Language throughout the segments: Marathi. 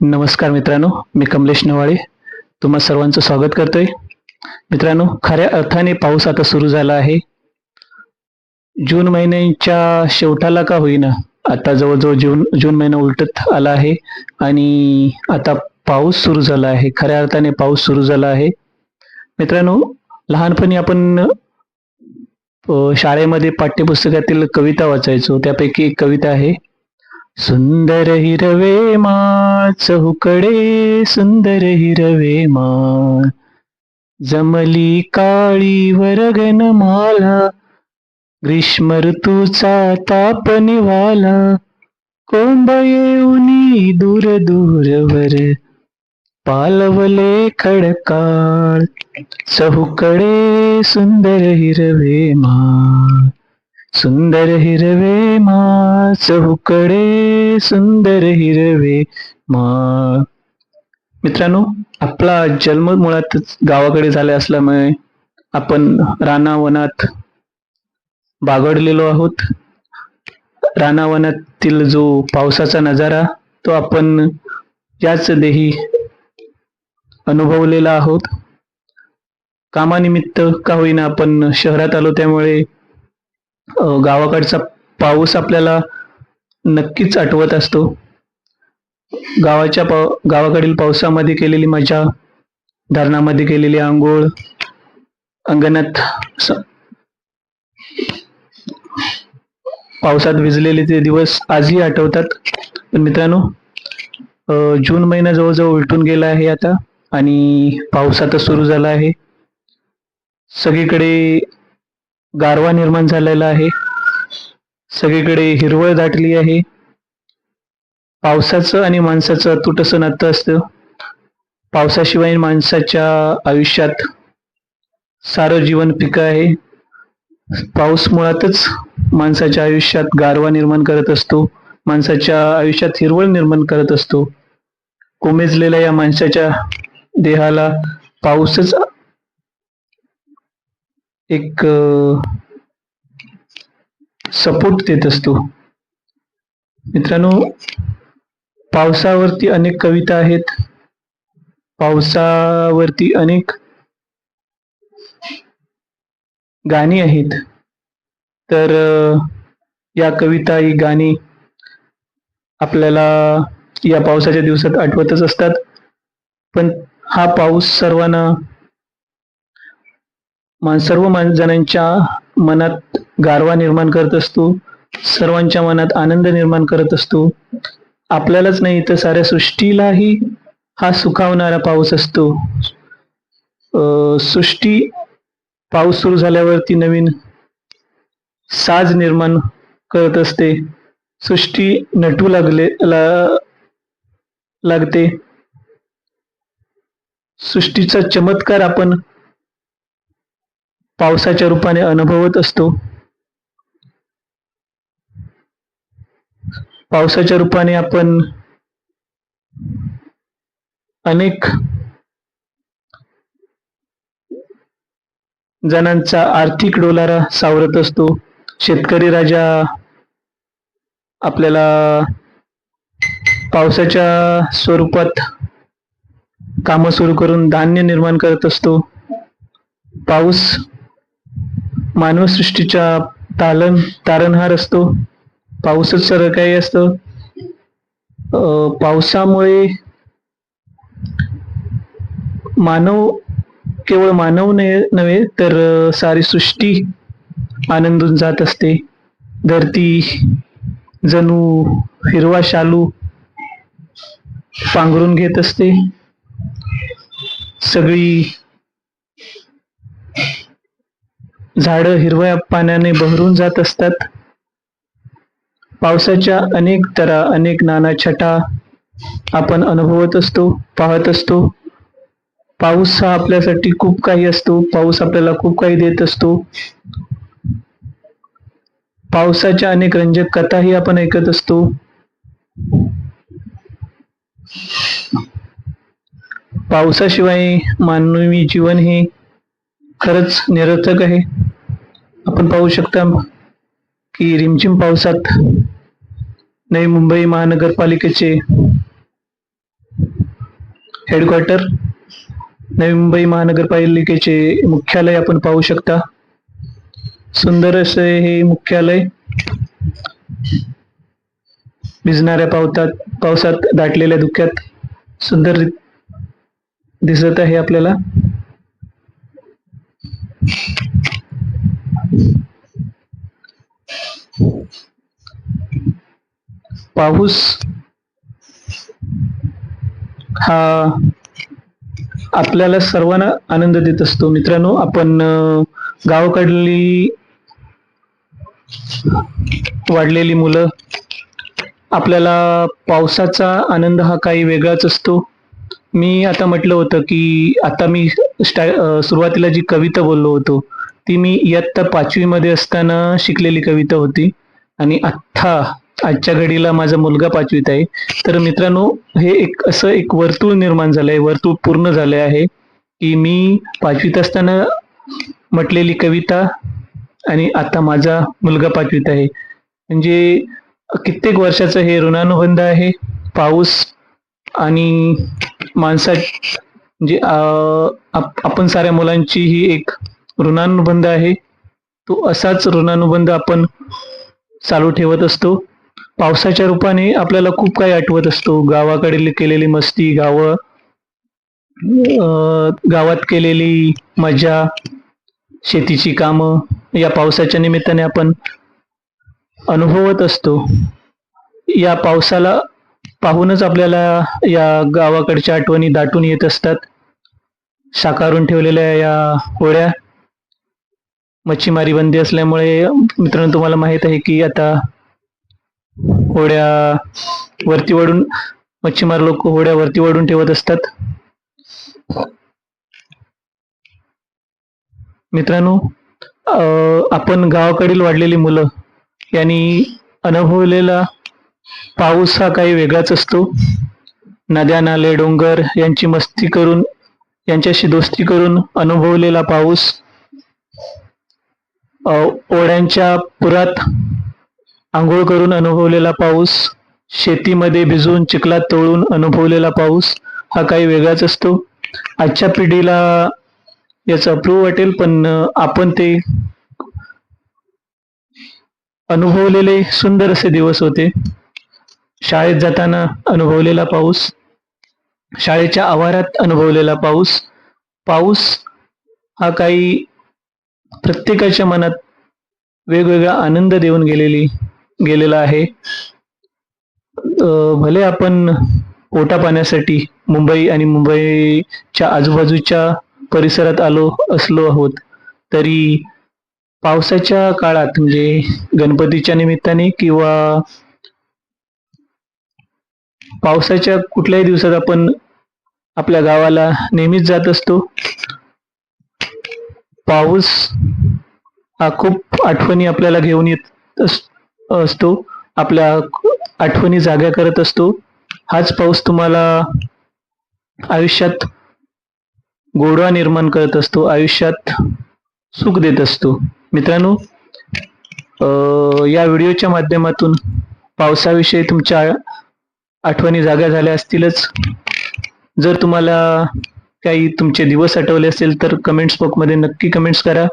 नमस्कार मित्रांनो मी कमलेश नवाळे. तुम्हा सर्वांचं स्वागत करतोय. मित्रांनो खऱ्या अर्थाने पाऊस आता सुरू झाला आहे. जून महिन्याच्या शेवटाला का होईना आता जवळजवळ जून जून महिना उलटत आला आहे आणि आता पाऊस सुरू झाला आहे. खऱ्या अर्थाने पाऊस सुरू झाला आहे. मित्रांनो लहानपणी आपण शाळेमध्ये पाठ्यपुस्तकातील कविता वाचायचो. त्यापैकी एक कविता आहे. सुंदर हिरवे मा चहुकडे सुंदर हिरवे मा. जमली काळी वरगन माला ग्रीष्म ऋतूचा ताप निवाला. कोंब येऊनी दूर दूरवर पालवले खडकाळ. चहुकडे सुंदर हिरवे मा. सुंदर हिरवे मा चहुकडे सुंदर हिरवे मा. मित्रांनो आपला जन्म मुळातच गावाकडे झाला असल्यामुळे आपण रानावनात बागडलेलो आहोत. रानावनातील जो पावसाचा नजारा तो आपण याच देही अनुभवलेला आहोत. कामानिमित्त का होईना आपण शहरात आलो त्यामुळे गावाकडचा पाऊस आपल्याला नक्कीच आठवत असतो. गावाच्या पाव गावाकडील पावसामध्ये केलेली मजा धरणामध्ये केलेली आंघोळ अंगणात पावसात भिजलेले ते दिवस आजही आठवतात. पण मित्रांनो जून महिना जवळजवळ उलटून गेला आहे आता आणि पाऊस आता सुरू झाला आहे. सगळीकडे गारवा निर्माण झालेला आहे. सगळीकडे हिरवळ दाटली आहे. पावसाचं आणि माणसाचं अतूट नातं असतं. पावसाशिवाय माणसाच्या आयुष्यात सारं जीवन पिकं आहे. पाऊस मुळातच माणसाच्या आयुष्यात गारवा निर्माण करत असतो. माणसाच्या आयुष्यात हिरवळ निर्माण करत असतो. कोमेजलेल्या या माणसाच्या देहाला पाऊसच एक सपोर्ट देत असतो. मित्रांनो पावसावरती अनेक कविता आहेत. पावसावरती अनेक गाणी आहेत. तर या कविता ही गाणी आपल्याला या पावसाच्या दिवसात आठवतच असतात. पण हा पाऊस सर्वांना मान सर्व जणांच्या मनात गारवा निर्माण करत असतो. सर्वांच्या मनात आनंद निर्माण करत असतो. आपल्यालाच नाही तर साऱ्या सृष्टीलाही हा सुखावणारा पाऊस असतो. अं, सृष्टी पाऊस सुरू झाल्यावरती नवीन साज निर्माण करत असते. सृष्टी नटू लागले ला- लागते. सृष्टीचा चमत्कार आपण पावसाच्या रूपाने अनुभवत असतो. पावसाच्या रूपाने आपण अनेक जणांचा आर्थिक डोलारा सावरत असतो. शेतकरी राजा आपल्याला पावसाच्या स्वरूपात कामं सुरू करून धान्य निर्माण करत असतो. पाऊस मानवसृष्टीच्या तालन तारणहार असतो पाऊसच सर्व काही असतं पावसामुळे मानव केवळ मानव नव्हे तर सारी सृष्टी आनंदून जात असते. धरती जणू हिरवा शालू पांघरून घेत असते. सगळी झाडं हिरव्या पाण्याने बहरून जात असतात. पावसाच्या अनेक तरा अनेक नाना छटा आपण अनुभवत असतो पाहत असतो. पाऊस हा आपल्यासाठी खूप काही असतो. पाऊस आपल्याला खूप काही देत असतो. पावसाच्या अनेक रंजक कथाही आपण ऐकत असतो. पावसाशिवाय मानवी जीवन हे खरंच निरर्थक आहे. आपण पाहू शकता की रिमझिम पावसात नवी मुंबई महानगरपालिकेचे हेडक्वार्टर नवी मुंबई महानगरपालिकेचे मुख्यालय आपण पाहू शकता. सुंदर असे हे मुख्यालय भिजणाऱ्या पावतात पावसात दाटलेल्या धुक्यात सुंदर दिसत आहे आपल्याला. पाऊस हा आपल्याला सर्वांना आनंद देत असतो. मित्रांनो आपण गावाकडली वाढलेली मुलं आपल्याला पावसाचा आनंद हा काही वेगळाच असतो. मी आता म्हटलं होतं की आता मी स्टा सुरुवातीला जी कविता बोललो होतो ती मी इयत्ता पाचवीमध्ये असताना शिकलेली कविता होती. आणि आत्ता आजच्या घडीला माझा मुलगा पाचवीत आहे. तर मित्रांनो हे एक असं एक वर्तुळ निर्माण झालंय वर्तुळ पूर्ण झाले आहे की मी पाचवीत असताना म्हटलेली कविता आणि आता माझा मुलगा पाचवीत आहे. म्हणजे कित्येक वर्षाचं हे ऋणानुबंध आहे पाऊस आणि माणसा म्हणजे आप- आपण साऱ्या मुलांची ही एक ऋणानुबंध आहे. तो असाच ऋणानुबंध आपण चालू ठेवत असतो. पावसाच्या रूपाने आपल्याला खूप काही आठवत असतो. गावाकडे केलेली मस्ती गावं गावात केलेली मजा शेतीची कामं या पावसाच्या निमित्ताने आपण अनुभवत असतो. या पावसाला पाहूनच आपल्याला या गावाकडच्या आठवणी दाटून येत असतात. साकारून ठेवलेल्या या होड्या मच्छीमारी बंदी असल्यामुळे मित्रांनो तुम्हाला माहीत आहे की आता होड्या वरती वडून मच्छीमार लोक होड्या वरती वडून ठेवत असतात. मित्रांनो अं, आपण गावाकडील वाढलेली मुलं यांनी अनुभवलेला पाऊस हा काही वेगळाच असतो. नद्या नाले डोंगर यांची मस्ती करून यांच्याशी दोस्ती करून अनुभवलेला पाऊस. ओढ्यांच्या पुरात आंघोळ करून अनुभवलेला पाऊस शेतीमध्ये भिजून चिखलात तोळून अनुभवलेला पाऊस हा काही वेगळाच असतो. आजच्या पिढीला याचं अप्रूव वाटेल पण आपण ते अनुभवलेले सुंदर असे दिवस होते. शाळेत जाताना अनुभवलेला पाऊस शाळेच्या आवारात अनुभवलेला पाऊस. पाऊस हा काही प्रत्येकाच्या मनात वेगवेगळा आनंद देऊन गेलेली गेलेला आहे. भले आपण पोटा पाण्यासाठी मुंबई आणि मुंबईच्या आजूबाजूच्या परिसरात आलो असलो आहोत तरी पावसाच्या काळात म्हणजे गणपतीच्या निमित्ताने किंवा पावसाच्या कुठल्याही दिवसात आपण आपल्या गावाला नेहमीच जात असतो. पाऊस हा खूप आठवणी आपल्याला घेऊन येत असतो असतो आपल्या आठवणी जाग्या करत असतो. हाच पाऊस तुम्हाला आयुष्यात गोडवा निर्माण करत असतो आयुष्यात सुख देत असतो. मित्रांनो या व्हिडिओच्या माध्यमातून पावसाविषयी तुमच्या आठवणी जाग्या झाल्या असतीलच. जर तुम्हाला काही तुमचे दिवस आठवले असेल तर कमेंट्स बॉक्समध्ये नक्की कमेंट्स करा.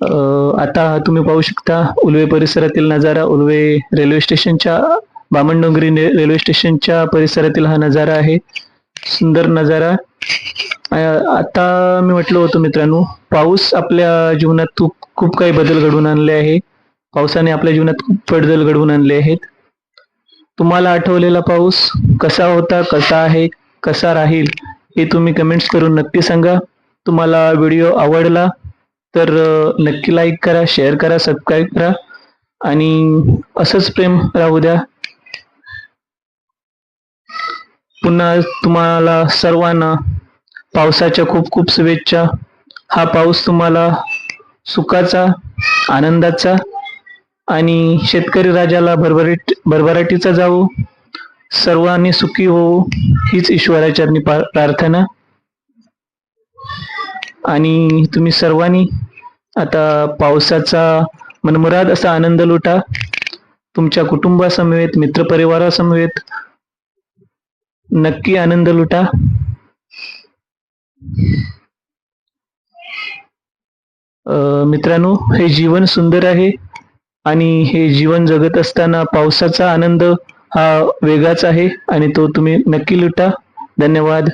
आता तुम्ही पाहू शकता उलवे परिसरातील नजारा उलवे रेल्वे स्टेशनच्या बामणडोंगरी रेल्वे स्टेशनच्या परिसरातील हा नजारा आहे. सुंदर नजारा. आता मी म्हटलं होतं मित्रांनो पाऊस आपल्या जीवनात खूप खूप काही बदल घडवून आणले आहे. पावसाने आपल्या जीवनात खूप बदल घडवून आणले आहेत. तुम्हाला आठवलेला पाऊस कसा होता कसा आहे कसा राहील हे तुम्ही कमेंट्स करून नक्की सांगा. तुम्हाला व्हिडिओ आवडला तर नक्की लाईक करा शेअर करा सबस्क्राईब करा आणि असंच प्रेम राहू द्या. पुन्हा तुम्हाला सर्वांना पावसाच्या खूप खूप शुभेच्छा. हा पाऊस तुम्हाला सुखाचा आनंदाचा आणि शेतकरी राजाला भरभरीट भरभराटीचा जावो. सर्वांनी सुखी होवो हीच ईश्वराचरणी पा- प्रार्थना. आणि तुम्ही सर्वांनी आता पावसाचा मनमुराद असा आनंद लुटा. तुमच्या कुटुंबासमवेत मित्रपरिवारासमवेत नक्की आनंद लुटा. मित्रांनो हे जीवन सुंदर आहे आणि हे जीवन जगत असताना पावसाचा आनंद हा वेगळाच आहे आणि तो तुम्ही नक्की लुटा. धन्यवाद.